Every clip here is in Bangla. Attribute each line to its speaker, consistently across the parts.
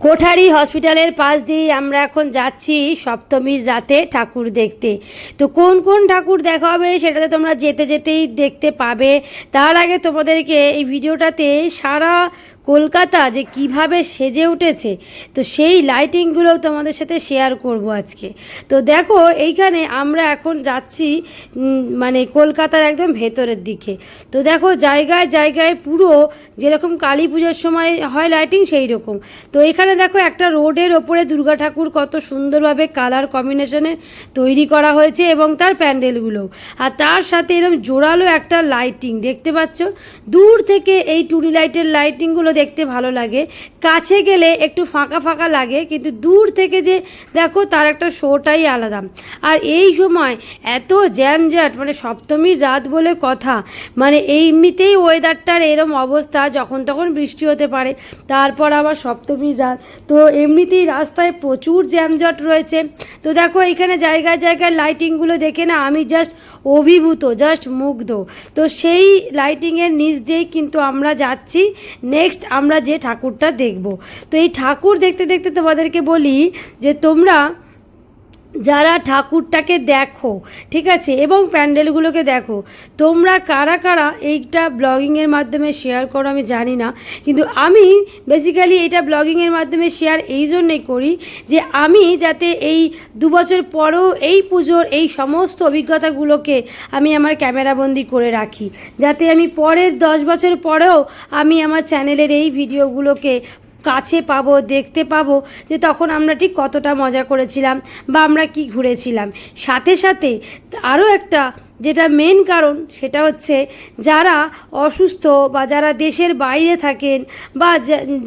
Speaker 1: কোঠারি হসপিটালের পাশ দিয়ে আমরা এখন যাচ্ছি সপ্তমীর রাতে ঠাকুর দেখতে। তো কোন কোন ঠাকুর দেখা হবে সেটাতে তোমরা যেতে যেতেই দেখতে পাবে। তার আগে তোমাদেরকে এই ভিডিওটাতে সারা কলকাতা যে কীভাবে সেজে উঠেছে, তো সেই লাইটিংগুলোও তোমাদের সাথে শেয়ার করব আজকে। তো দেখো, এইখানে আমরা এখন যাচ্ছি মানে কলকাতার একদম ভেতরের দিকে। তো দেখো, জায়গায় জায়গায় পুরো যেরকম কালী পুজোর সময় হয় লাইটিং সেই রকম তো এখানে দেখো একটা রোডের ওপরে দুর্গা ঠাকুর কত সুন্দরভাবে কালার কম্বিনেশনে তৈরি করা হয়েছে এবং তার প্যান্ডেলগুলো। আর তার সাথে এরকম জোরালো একটা লাইটিং দেখতে পাচ্ছ? দূর থেকে এই টুনি লাইটের লাইটিংগুলো দেখতে ভালো লাগে। কাছে গেলে একটু ফাঁকা ফাঁকা লাগে, কিন্তু দূর থেকে যে দেখো তার একটা শোটাই আলাদা। আর এই সময় এত জ্যামজ্যাট মানে সপ্তমীর রাত বলে কথা মানে এমনিতেই ওয়েদারটার এরম অবস্থা যখন তখন বৃষ্টি হতে পারে, তারপর আবার সপ্তমীর রাত। তো এমনিতেই রাস্তায় প্রচুর জ্যামজট রয়েছে। তো দেখো, এখানে জায়গায় জায়গায় লাইটিংগুলো দেখে না আমি জাস্ট অভিভূত জাস্ট মুগ্ধ। তো সেই লাইটিংয়ের নিচ দিয়েই কিন্তু আমরা যাচ্ছি। নেক্সট আমরা যে ঠাকুরটা দেখব। তো এই ঠাকুর দেখতে দেখতে তোমাদেরকে বলি যে তোমরা যারা ঠাকুরটাকে দেখো, ঠিক আছে? এবং প্যান্ডেলগুলোকে দেখো। তোমরা কারা কারা এইটা ব্লগিংয়ের মাধ্যমে শেয়ার করো আমি জানি না। কিন্তু আমি বেসিক্যালি এটা ব্লগিংয়ের মাধ্যমে শেয়ার এই জন্যেই করি যে আমি যাতে এই দু বছর পরেও এই পুজোর এই সমস্ত অভিজ্ঞতাগুলোকে আমি আমার ক্যামেরাবন্দি করে রাখি। যাতে আমি পরের দশ বছর পরেও আমি আমার চ্যানেলের এই ভিডিওগুলোকে কাছে পাবো, দেখতে পাবো যে তখন আমরা ঠিক কতটা মজা করেছিলাম বা আমরা কি ঘুরেছিলাম। সাথে সাথে আরও একটা যেটা মেন কারণ সেটা হচ্ছে যারা অসুস্থ বা যারা দেশের বাইরে থাকেন বা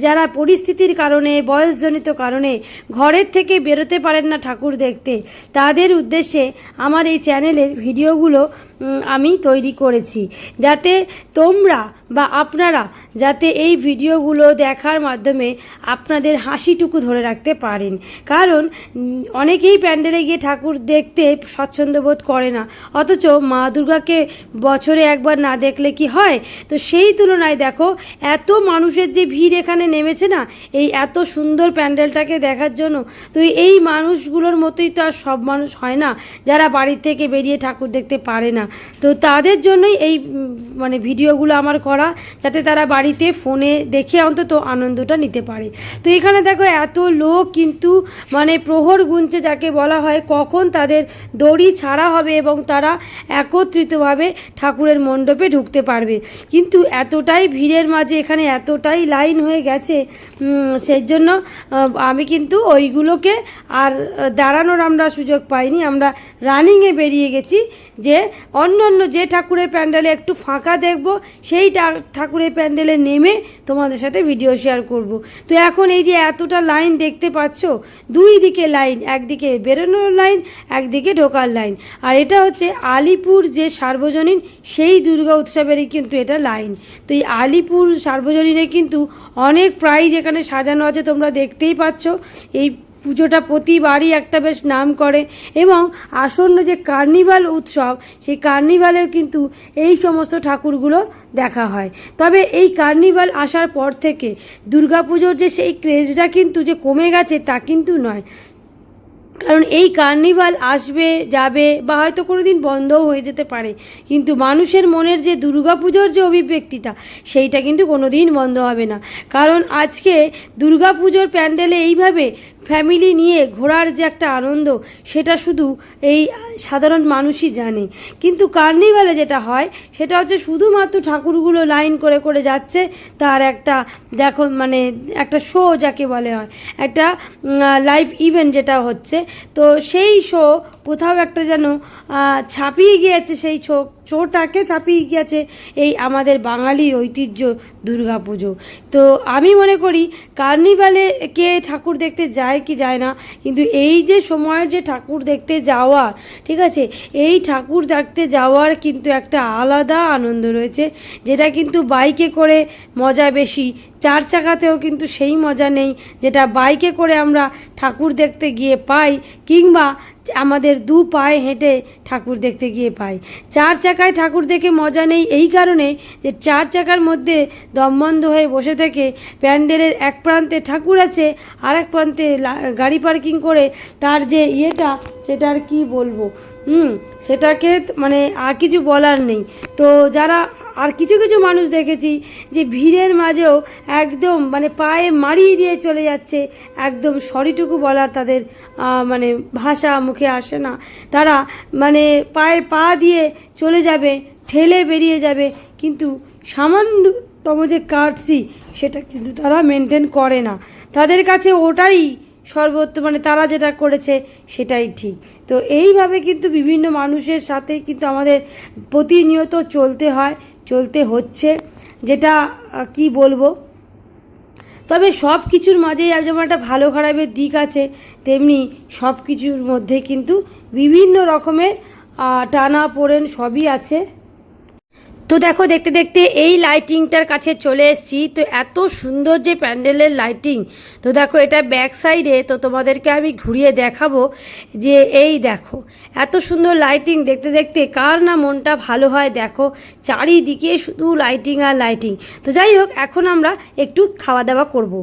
Speaker 1: যারা পরিস্থিতির কারণে, বয়সজনিত কারণে ঘরের থেকে বেরোতে পারেন না ঠাকুর দেখতে, তাদের উদ্দেশ্যে আমার এই চ্যানেলের ভিডিওগুলো আমি তৈরি করেছি। যাতে তোমরা বা আপনারা যাতে এই ভিডিওগুলো দেখার মাধ্যমে আপনাদের হাসিটুকু ধরে রাখতে পারেন। কারণ অনেকেই প্যান্ডেলে গিয়ে ঠাকুর দেখতে স্বচ্ছন্দ বোধ করে না। অথচ মা দুর্গাকে বছরে একবার না দেখলে কি হয়? তো সেই তুলনায় দেখো, এত মানুষের যে ভিড় এখানে নেমেছে না, এই এত সুন্দর প্যান্ডেলটাকে দেখার জন্য, তো এই মানুষগুলোর মতোই তো আর সব মানুষ হয় না, যারা বাড়ি থেকে বেরিয়ে ঠাকুর দেখতে পারে না। তো তাদের জন্যই এই মানে ভিডিওগুলো আমার করা, যাতে তারা বাড়িতে ফোনে দেখে অন্তত আনন্দটা নিতে পারে। তো এখানে দেখো এত লোক কিন্তু মানে প্রহর গুনছে যাকে বলা হয়, কখন তাদের দড়ি ছাড়া হবে এবং তারা একত্রিতভাবে ঠাকুরের মণ্ডপে ঢুকতে পারবে। কিন্তু এতটাই ভিড়ের মাঝে এখানে এতটাই লাইন হয়ে গেছে সেই জন্য আমি কিন্তু ওইগুলোকে আর দাঁড়ানোর আমরা সুযোগ পাইনি। আমরা রানিংয়ে বেরিয়ে গেছি যে অন্য অন্য যে ঠাকুরের প্যান্ডেলে একটু ফাঁকা দেখব, সেই ঠাকুরের প্যান্ডেলে নেমে তোমাদের সাথে ভিডিও শেয়ার করব। তো এখন এই যে এতটা লাইন দেখতে পাচ্ছ, দুই দিকে লাইন একদিকে বেরোনোর লাইন একদিকে ঢোকার লাইন আর এটা হচ্ছে আলিপুর যে সার্বজনীন, সেই দুর্গা উৎসবেরই কিন্তু এটা লাইন তো এই আলিপুর সার্বজনীনে কিন্তু অনেক প্রাইজ এখানে সাজানো আছে, তোমরা দেখতেই পাচ্ছ। এই পুজোটা প্রতিবারই একটা বেশ নাম করে এবং আসন্ন যে কার্নিভাল উৎসব, সেই কার্নিভালেও কিন্তু এই সমস্ত ঠাকুরগুলো দেখা হয়। তবে এই কার্নিভাল আসার পর থেকে দুর্গাপুজোর যে সেই ক্রেজটা কিন্তু যে কমে গেছে তা কিন্তু নয়। কারণ এই কার্নিভাল আসবে, যাবে বা হয়তো কোনো দিন বন্ধও হয়ে যেতে পারে। কিন্তু মানুষের মনের যে দুর্গাপুজোর যে অভিব্যক্তিটা, সেইটা কিন্তু কোনো দিন বন্ধ হবে না। কারণ আজকে দুর্গাপুজোর প্যান্ডেলে এইভাবে ফ্যামিলি নিয়ে ঘোরার যে একটা আনন্দ, সেটা শুধু এই সাধারণ মানুষই জানে। কিন্তু কার্নিভালে যেটা হয়, সেটা হচ্ছে শুধুমাত্র ঠাকুরগুলো লাইন করে করে যাচ্ছে, তার একটা দেখো মানে একটা শো যাকে বলে হয়। একটা লাইভ ইভেন্ট যেটা হচ্ছে, তো সেই শো কোথাও একটা যেন ছাপিয়ে গিয়েছে সেই শো শোটাকে ছাপিয়ে গিয়েছে এই আমাদের বাঙালির ঐতিহ্য দুর্গাপুজো। তো আমি মনে করি কার্নিভালে কে ঠাকুর দেখতে যায় কি যায় না, কিন্তু এই যে সময়ের যে ঠাকুর দেখতে যাওয়া, ঠিক আছে, এই ঠাকুর দেখতে যাওয়ার কিন্তু একটা আলাদা আনন্দ রয়েছে, যেটা কিন্তু বাইকে করে মজা বেশি। চার চাকাতেও কিন্তু সেই মজা নেই, যেটা বাইকে করে আমরা ঠাকুর দেখতে গিয়ে পাই, কিংবা আমাদের দু পায়ে হেঁটে ঠাকুর দেখতে গিয়ে পাই। চার চাকায় ঠাকুর দেখে মজা নেই এই কারণে যে চার চাকার মধ্যে দমবন্ধ হয়ে বসে থেকে প্যান্ডেলের এক প্রান্তে ঠাকুর আছে আর এক প্রান্তে গাড়ি পার্কিং করে তার যে ইয়েটা, সেটা আর কি বলব? হুম, সেটাকে মানে আর কিছু বলার নেই। তো যারা আর কিছু কিছু মানুষ দেখেছি যে ভিড়ের মাঝেও একদম মানে পায়ে মারিয়ে দিয়ে চলে যাচ্ছে, একদম সরিটুকু বলার তাদের মানে ভাষা মুখে আসে না। তারা মানে পায়ে পা দিয়ে চলে যাবে, ঠেলে বেরিয়ে যাবে, কিন্তু সামান্যতম যে কাটসি সেটা কিন্তু তারা মেনটেন করে না। তাদের কাছে ওটাই সর্বোত্ত মানে তারা যেটা করেছে সেটাই ঠিক। তো এইভাবে কিন্তু বিভিন্ন মানুষের সাথে কিন্তু আমাদের প্রতিনিয়ত চলতে হয়। চলতে হচ্ছে, যেটা কি বলব? তবে সব কিছুর মাঝেই যেমন একটা ভালো খারাপের দিক আছে, তেমনি সব কিছুর মধ্যে কিন্তু বিভিন্ন রকমের টানা পোড়েন সবই আছে। তো দেখো, দেখতে দেখতে এই লাইটিংটার কাছে চলে এসেছি তো এত সুন্দর যে প্যান্ডেলের লাইটিং তো দেখো, এটা ব্যাক সাইডে তো তোমাদেরকে আমি ঘুরিয়ে দেখাবো যে এই দেখো, এত সুন্দর লাইটিং দেখতে দেখতে কার না মনটা ভালো হয় দেখো, চারিদিকে শুধু লাইটিং আর লাইটিং তো যাই হোক, এখন আমরা একটু খাওয়া দাওয়া করব।